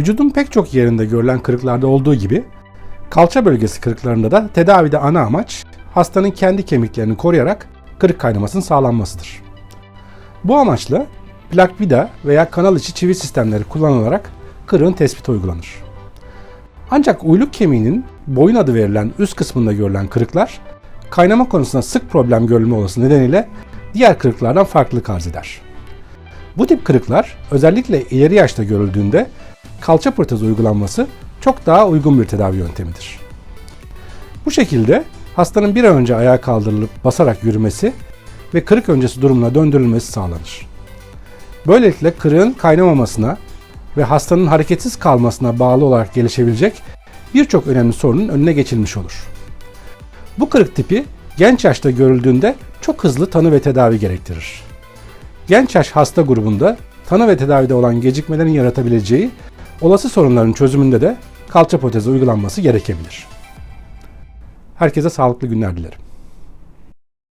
Vücudun pek çok yerinde görülen kırıklarda olduğu gibi kalça bölgesi kırıklarında da tedavide ana amaç hastanın kendi kemiklerini koruyarak kırık kaynamasının sağlanmasıdır. Bu amaçla plak vida veya kanal içi çivi sistemleri kullanılarak kırığın tespiti uygulanır. Ancak uyluk kemiğinin boyun adı verilen üst kısmında görülen kırıklar kaynama konusunda sık problem görülme olası nedeniyle diğer kırıklardan farklılık arz eder. Bu tip kırıklar özellikle ileri yaşta görüldüğünde kalça protezi uygulanması çok daha uygun bir tedavi yöntemidir. Bu şekilde hastanın bir an önce ayağa kaldırılıp basarak yürümesi ve kırık öncesi durumuna döndürülmesi sağlanır. Böylelikle kırığın kaynamamasına ve hastanın hareketsiz kalmasına bağlı olarak gelişebilecek birçok önemli sorunun önüne geçilmiş olur. Bu kırık tipi genç yaşta görüldüğünde çok hızlı tanı ve tedavi gerektirir. Genç yaş hasta grubunda tanı ve tedavide olan gecikmelerin yaratabileceği olası sorunların çözümünde de kalça protezi uygulanması gerekebilir. Herkese sağlıklı günler dilerim.